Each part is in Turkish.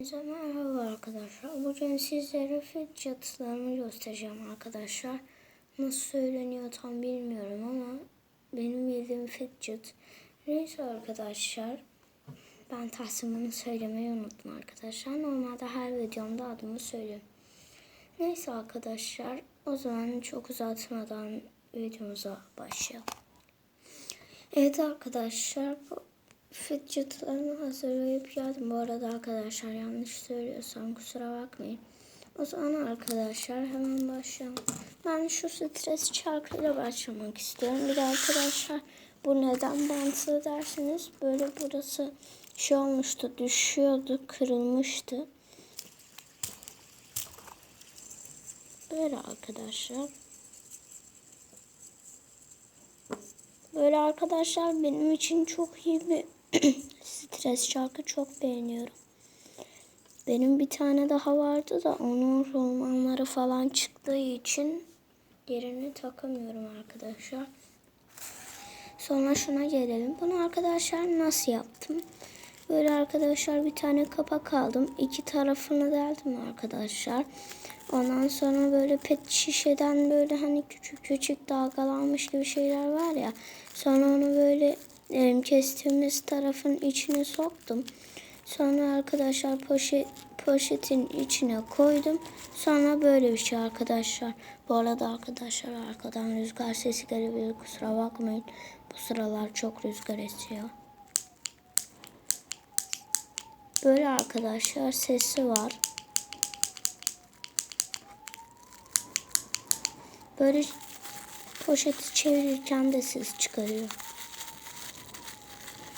Herkese Merhaba arkadaşlar. Bugün sizlere fidgetlarımı göstereceğim arkadaşlar. Nasıl söyleniyor tam bilmiyorum ama benim bildiğim fidget. Neyse arkadaşlar. Ben Tahsin'i söylemeyi unuttum arkadaşlar. Normalde her videomda adımı söylüyorum. Neyse arkadaşlar. O zaman çok uzatmadan videomuza başlayalım. Evet arkadaşlar bu fidgetlarımı hazırlayıp geldim. Bu arada arkadaşlar yanlış söylüyorsam kusura bakmayın. O zaman arkadaşlar hemen başlayalım. Ben şu stres çarkıyla başlamak istiyorum. Bir de arkadaşlar bu neden bantlı dersiniz. Böyle burası şey olmuştu düşüyordu kırılmıştı. Böyle arkadaşlar. Böyle arkadaşlar benim için çok iyi bir stres şarkı çok beğeniyorum. Benim bir tane daha vardı da onun romanları falan çıktığı için yerini takamıyorum arkadaşlar. Sonra şuna gelelim. Bunu arkadaşlar nasıl yaptım? Böyle arkadaşlar bir tane kapak aldım. İki tarafını deldim arkadaşlar. Ondan sonra böyle pet şişeden böyle hani küçük küçük dalgalanmış gibi şeyler var ya. Sonra onu böyle kestiğimiz tarafın içine soktum. Sonra arkadaşlar poşet poşetin içine koydum. Sonra böyle bir şey arkadaşlar. Bu arada arkadaşlar arkadan rüzgar sesi gelebilir kusura bakmayın. Bu sıralar çok rüzgar esiyor. Böyle arkadaşlar sesi var. Böyle poşeti çevirirken de ses çıkarıyor.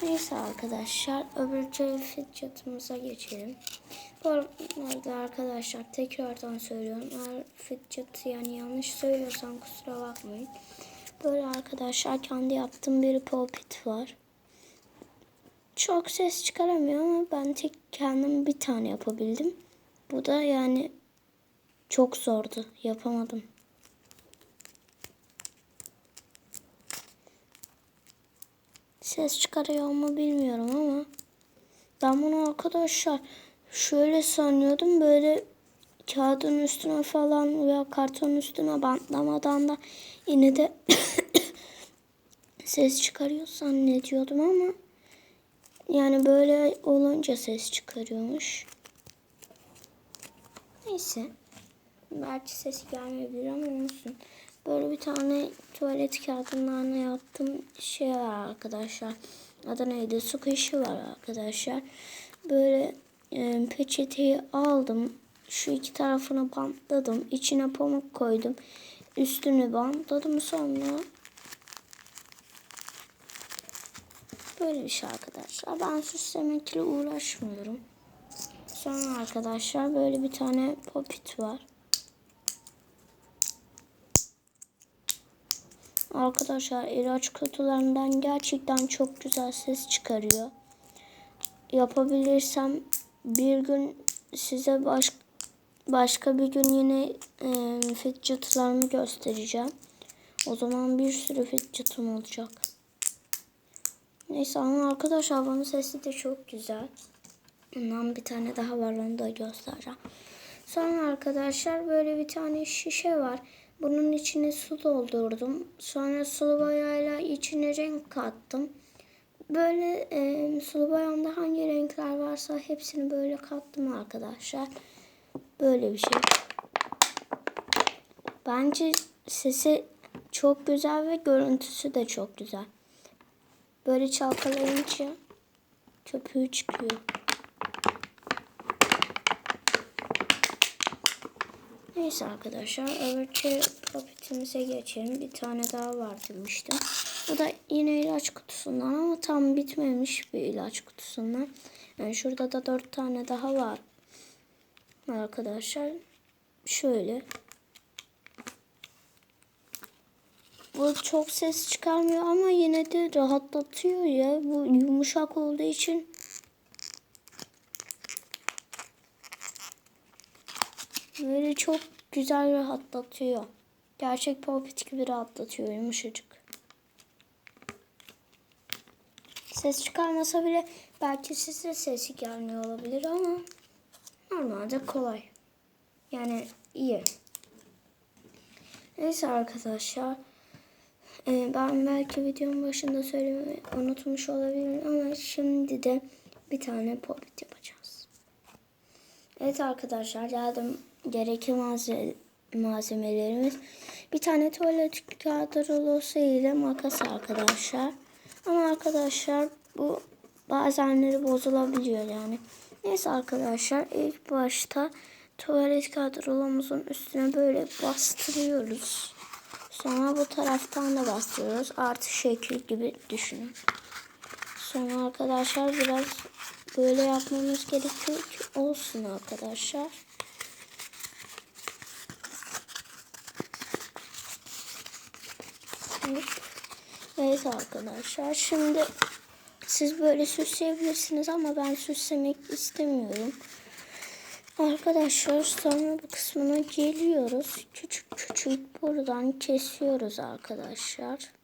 Neyse arkadaşlar öbür fidget'ımıza geçelim. Bu arada arkadaşlar tekrardan söylüyorum. Eğer fidget yani yanlış söylüyorsam kusura bakmayın. Böyle arkadaşlar kendi yaptığım bir pulpit var. Çok ses çıkaramıyor ama ben tek kendim bir tane yapabildim. Bu da yani çok zordu. Yapamadım. Ses çıkarıyor mu bilmiyorum ama ben bunu arkadaşlar şöyle sanıyordum böyle kağıdın üstüne falan veya karton üstüne bantlamadan da yine de ses çıkarıyor zannediyordum ama yani böyle olunca ses çıkarıyormuş. Neyse. Belki ses gelmeyebilir ama olsun. Böyle bir tane tuvalet kağıdından yaptığım şey var arkadaşlar. Adı neydi? Su kışı var arkadaşlar. Böyle e, peçeteyi aldım. Şu iki tarafını bantladım. İçine pamuk koydum. Üstünü bantladım sonra böyle bir şey arkadaşlar. Ben süslemekle uğraşmıyorum. Sonra arkadaşlar böyle bir tane popit var. Arkadaşlar ilaç kutularından gerçekten çok güzel ses çıkarıyor. Yapabilirsem bir gün size baş, başka bir gün yine e, fidgetlarımı göstereceğim. O zaman bir sürü fidgetim olacak. Neyse ama arkadaşlar bunun sesi de çok güzel. Bundan bir tane daha var onu da göstereceğim. Sonra arkadaşlar böyle bir tane şişe var. Bunun içine su doldurdum. Sonra sulu boyayla içine renk kattım. Böyle e, sulu boyamda hangi renkler varsa hepsini böyle kattım arkadaşlar. Böyle bir şey. Bence sesi çok güzel ve görüntüsü de çok güzel. Böyle çalkalayınca köpüğü çıkıyor. Neyse arkadaşlar öbürkü popitimize geçelim. Bir tane daha var demiştim. Bu da yine ilaç kutusundan ama tam bitmemiş bir ilaç kutusundan. Yani şurada da dört tane daha var. Arkadaşlar şöyle. Bu çok ses çıkarmıyor ama yine de rahatlatıyor ya. Bu yumuşak olduğu için Böyle çok güzel rahatlatıyor. Gerçek popit gibi rahatlatıyor yumuşacık. Ses çıkarmasa bile belki size sesi gelmiyor olabilir ama Normalde kolay. Yani iyi. Neyse arkadaşlar. Ee, ben belki videonun başında söylemeyi unutmuş olabilirim ama şimdi de bir tane popit yapacağız. Evet arkadaşlar geldim. Gerekli malze- malzemelerimiz. Bir tane tuvalet kağıdı rulosu ile makas arkadaşlar. Ama arkadaşlar bu bazenleri bozulabiliyor yani. Neyse arkadaşlar ilk başta tuvalet kağıdı rulomuzun üstüne böyle bastırıyoruz. Sonra bu taraftan da bastırıyoruz. Artı şekil gibi düşünün. Sonra arkadaşlar biraz böyle yapmamız gerekiyor ki olsun arkadaşlar. Evet. Evet arkadaşlar şimdi siz böyle süsleyebilirsiniz ama ben süslemek istemiyorum. Arkadaşlar sonra bu kısmına geliyoruz. Küçük küçük buradan kesiyoruz arkadaşlar.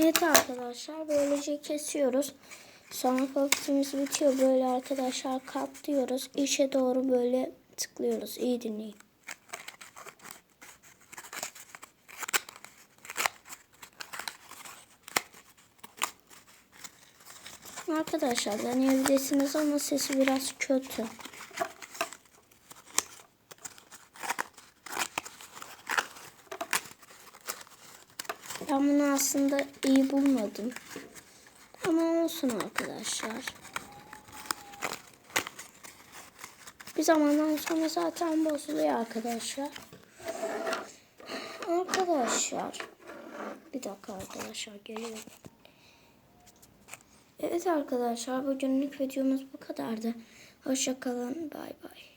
Evet arkadaşlar böylece kesiyoruz. Sonra popitimiz bitiyor. Böyle arkadaşlar katlıyoruz. İçe doğru böyle tıklıyoruz. İyi dinleyin. Arkadaşlar deneyebilirsiniz ama sesi biraz kötü. Ben bunu aslında iyi bulmadım. Ama olsun arkadaşlar. Bir zamandan sonra zaten bozuluyor arkadaşlar. Arkadaşlar. Bir dakika arkadaşlar geliyorum. Evet arkadaşlar bugünlük videomuz bu kadardı. Hoşçakalın. Bay bay.